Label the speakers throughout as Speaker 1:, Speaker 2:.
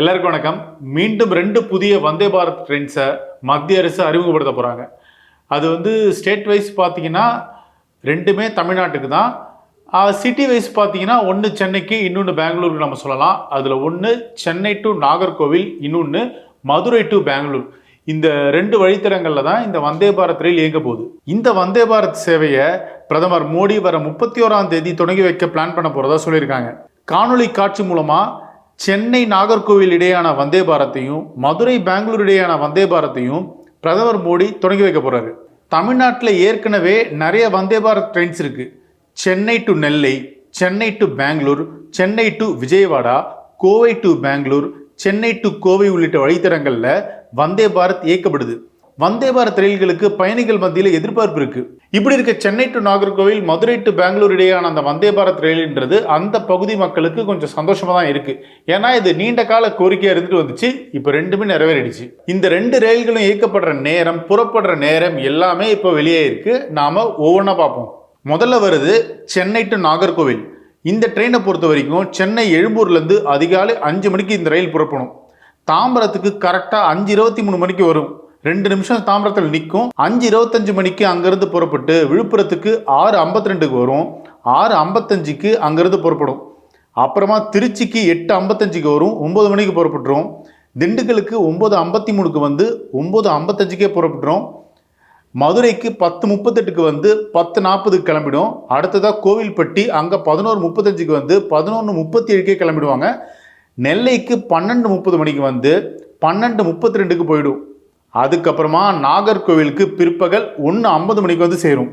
Speaker 1: எல்லாருக்கும் வணக்கம். மீண்டும் ரெண்டு புதிய வந்தே பாரத் ட்ரெயின்ஸை மத்திய அரசு அறிமுகப்படுத்த போகிறாங்க அது வந்து ஸ்டேட் வைஸ் பார்த்தீங்கன்னா ரெண்டுமே தமிழ்நாட்டுக்கு தான். சிட்டி வைஸ் பார்த்தீங்கன்னா ஒன்று சென்னைக்கு இன்னொன்று பெங்களூருக்கு நம்ம சொல்லலாம். அதில் ஒன்று சென்னை டு நாகர்கோவில் இன்னொன்று மதுரை டு பெங்களூர். இந்த ரெண்டு வழித்தடங்களில் தான் இந்த வந்தே பாரத் ரயில் இயங்க போகுது. இந்த வந்தே பாரத் சேவையை பிரதமர் மோடி வர முப்பத்தி ஓராம் தேதி தொடங்கி வைக்க பிளான் பண்ண போகிறதா சொல்லியிருக்காங்க. காணொலி காட்சி மூலமாக சென்னை நாகர்கோவில் இடையான வந்தே பாரத்தையும் மதுரை பெங்களூர் இடையான வந்தே பாரத்தையும் பிரதமர் மோடி தொடங்கி வைக்க போகிறாரு தமிழ்நாட்டில் ஏற்கனவே நிறைய வந்தே பாரத் ட்ரெயின்ஸ் இருக்குது Chennai to Nellai Chennai to Bengaluru Chennai to Vijayawada Kovai to Bengaluru Chennai to Kovai உள்ளிட்ட வழித்தடங்களில் வந்தே பாரத் இயக்கப்படுது. வந்தே பாரத் ரயில்களுக்கு பயணிகள் மத்தியில் எதிர்பார்ப்பு இருக்கு. இப்படி இருக்க சென்னை டு நாகர்கோவில் மதுரை டு பெங்களூர் இடையேயான அந்த வந்தே பாரத் ரயில்ன்றது அந்த பகுதி மக்களுக்கு கொஞ்சம் சந்தோஷமா தான் இருக்கு. ஏன்னா இது நீண்ட கால கோரிக்கையா இருந்துட்டு வந்துச்சு. இப்போ ரெண்டுமே நிறைவேறிடுச்சு. இந்த ரெண்டு ரயில்களும் இயக்கப்படுற நேரம் புறப்படுற நேரம் எல்லாமே இப்போ வெளியே இருக்கு. நாம ஒவ்வொன்றா பார்ப்போம். முதல்ல வருது சென்னை டு நாகர்கோவில். இந்த ட்ரெயினை பொறுத்த வரைக்கும் சென்னை எழும்பூர்லேருந்து அதிகாலை அஞ்சு மணிக்கு இந்த ரயில் புறப்படும். தாம்பரத்துக்கு கரெக்டாக அஞ்சு இருபத்தி மூணு மணிக்கு வரும். ரெண்டு நிமிஷம் தாம்பரத்தில் நிற்கும். அஞ்சு இருபத்தஞ்சு மணிக்கு அங்கேருந்து புறப்பட்டு விழுப்புரத்துக்கு ஆறு ஐம்பத்தி ரெண்டுக்கு வரும். ஆறு ஐம்பத்தஞ்சுக்கு அங்கேருந்து புறப்படும். அப்புறமா திருச்சிக்கு எட்டு ஐம்பத்தஞ்சுக்கு வரும். ஒம்பது மணிக்கு புறப்பட்டுரும். திண்டுக்கலுக்கு ஒம்பது ஐம்பத்தி மூணுக்கு வந்து ஒம்பது ஐம்பத்தஞ்சுக்கே புறப்பட்டுரும். மதுரைக்கு பத்து முப்பத்தெட்டுக்கு வந்து பத்து நாற்பதுக்கு கிளம்பிடும். அடுத்ததாக கோவில்பட்டி அங்கே பதினோரு முப்பத்தஞ்சுக்கு வந்து பதினொன்று முப்பத்தி ஏழுக்கே கிளம்பிடுவாங்க. நெல்லைக்கு பன்னெண்டு முப்பது மணிக்கு வந்து பன்னெண்டு முப்பத்தி ரெண்டுக்கு போயிடும். அதுக்கப்புறமா நாகர்கோவிலுக்கு பிற்பகல் ஒன்று ஐம்பது மணிக்கு வந்து சேரும்.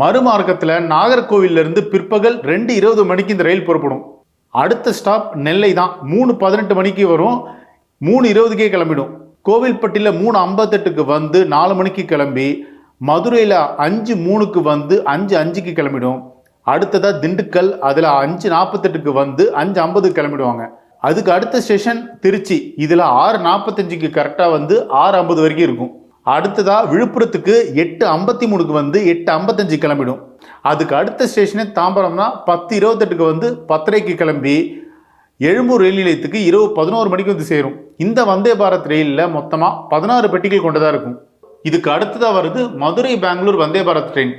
Speaker 1: மறுமார்க்கத்தில் நாகர்கோவிலிருந்து பிற்பகல் ரெண்டு இருபது மணிக்கு இந்த ரயில் புறப்படும். அடுத்த ஸ்டாப் நெல்லை தான். மூணு பதினெட்டு மணிக்கு வரும். மூணு இருபதுக்கே கிளம்பிடும். கோவில்பட்டியில் மூணு ஐம்பத்தெட்டுக்கு வந்து நாலு மணிக்கு கிளம்பி மதுரையில் அஞ்சு மூணுக்கு வந்து அஞ்சு அஞ்சுக்கு கிளம்பிடும். அடுத்ததாக திண்டுக்கல் அதில் அஞ்சு நாற்பத்தெட்டுக்கு வந்து அஞ்சு ஐம்பதுக்கு கிளம்பிடுவாங்க. அதுக்கு அடுத்த ஸ்டேஷன் திருச்சி. இதில் ஆறு நாற்பத்தஞ்சுக்கு கரெக்டாக வந்து ஆறு ஐம்பது வரைக்கும் இருக்கும். அடுத்ததாக விழுப்புரத்துக்கு எட்டு ஐம்பத்தி மூணுக்கு வந்து எட்டு ஐம்பத்தஞ்சு கிளம்பிடும். அதுக்கு அடுத்த ஸ்டேஷனே தாம்பரம்னா பத்து இருபத்தெட்டுக்கு வந்து பத்தரைக்கு கிளம்பி எழும்பூர் ரயில் நிலையத்துக்கு இரவு பதினோரு மணிக்கு வந்து சேரும். இந்த வந்தே பாரத் ரயிலில் மொத்தமாக பதினாறு பெட்டிகள் கொண்டதாக இருக்கும். இதுக்கு அடுத்ததாக வருது மதுரை பெங்களூர் வந்தே பாரத் ட்ரெயின்.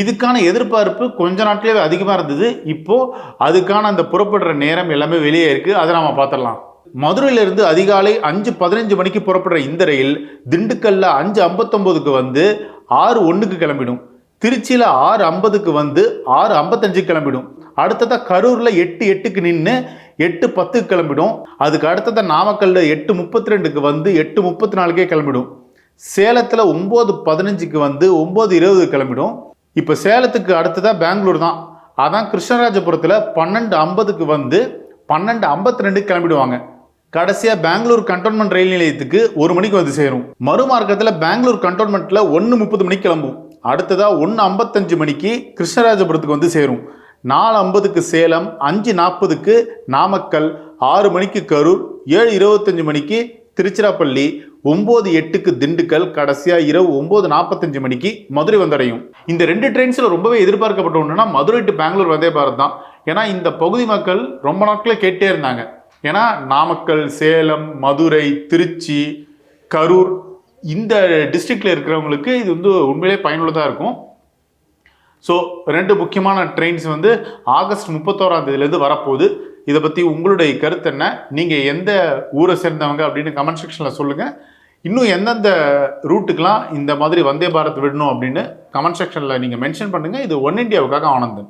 Speaker 1: இதுக்கான எதிர்பார்ப்பு கொஞ்ச நாட்களே அதிகமாக இருந்தது. இப்போது அதுக்கான அந்த புறப்படுற நேரம் எல்லாமே வெளியே இருக்கு. அதை நாம பார்த்துடலாம். மதுரையிலிருந்து அதிகாலை அஞ்சு பதினஞ்சு மணிக்கு புறப்படுற இந்த ரயில் திண்டுக்கல்ல அஞ்சு ஐம்பத்தொம்போதுக்கு வந்து ஆறு ஒன்றுக்கு கிளம்பிடும். திருச்சியில் ஆறு ஐம்பதுக்கு வந்து ஆறு ஐம்பத்தஞ்சு கிளம்பிடும். அடுத்ததாக கரூரில் எட்டு எட்டுக்கு நின்று எட்டு பத்துக்கு கிளம்பிடும். அதுக்கு அடுத்ததாக நாமக்கல்ல எட்டு முப்பத்தி ரெண்டுக்கு வந்து எட்டு முப்பத்தி நாலுக்கே கிளம்பிடும். சேலத்தில் ஒம்பது பதினஞ்சுக்கு வந்து ஒம்பது இருபது கிளம்பிடும். இப்போ சேலத்துக்கு அடுத்ததாக பெங்களூர் தான். அதான் கிருஷ்ணராஜபுரத்தில் பன்னெண்டு ஐம்பதுக்கு வந்து பன்னெண்டு ஐம்பத்தி ரெண்டு கிளம்பிடுவாங்க. கடைசியாக பெங்களூர் கண்டோன்மெண்ட் ரயில் நிலையத்துக்கு ஒரு மணிக்கு வந்து சேரும். மறுமார்க்கத்தில் பெங்களூர் கண்டோன்மெண்ட்டில் ஒன்று முப்பது மணிக்கு கிளம்பும். அடுத்ததாக ஒன்று ஐம்பத்தஞ்சு மணிக்கு கிருஷ்ணராஜபுரத்துக்கு வந்து சேரும். நாலு ஐம்பதுக்கு சேலம் அஞ்சு நாற்பதுக்கு நாமக்கல் ஆறு மணிக்கு கரூர் ஏழு இருபத்தஞ்சு மணிக்கு திருச்சிராப்பள்ளி ஒம்பது எட்டுக்கு திண்டுக்கல் கடைசியாக இரவு ஒம்பது நாற்பத்தஞ்சு மணிக்கு மதுரை வந்தடையும். இந்த ரெண்டு ட்ரெயின்ஸில் ரொம்பவே எதிர்பார்க்கப்பட்ட ஒன்றுனா மதுரை டு பெங்களூர் வந்தே பாரத் தான். ஏன்னா இந்த பகுதி மக்கள் ரொம்ப நாட்களே கேட்டே இருந்தாங்க. ஏன்னா நாமக்கல் சேலம் மதுரை திருச்சி கரூர் இந்த டிஸ்ட்ரிக்டில் இருக்கிறவங்களுக்கு இது வந்து உண்மையிலே பயனுள்ளதாக இருக்கும். ஸோ ரெண்டு முக்கியமான ட்ரெயின்ஸ் வந்து ஆகஸ்ட் முப்பத்தோராம் தேதியிலேருந்து வரப்போகுது. இதை பற்றி உங்களுடைய கருத்து என்ன? நீங்கள் எந்த ஊரை சேர்ந்தவங்க அப்படின்னு கமெண்ட் செக்ஷனில் சொல்லுங்கள் இன்னும் எந்தெந்த ரூட்டுக்கெலாம் இந்த மாதிரி வந்தே பாரத் விடணும் அப்படின்னு கமெண்ட் செக்ஷனில் நீங்கள் மென்ஷன் பண்ணுங்கள் இது ஒன் இண்டியாவுக்காக ஆனந்தன்.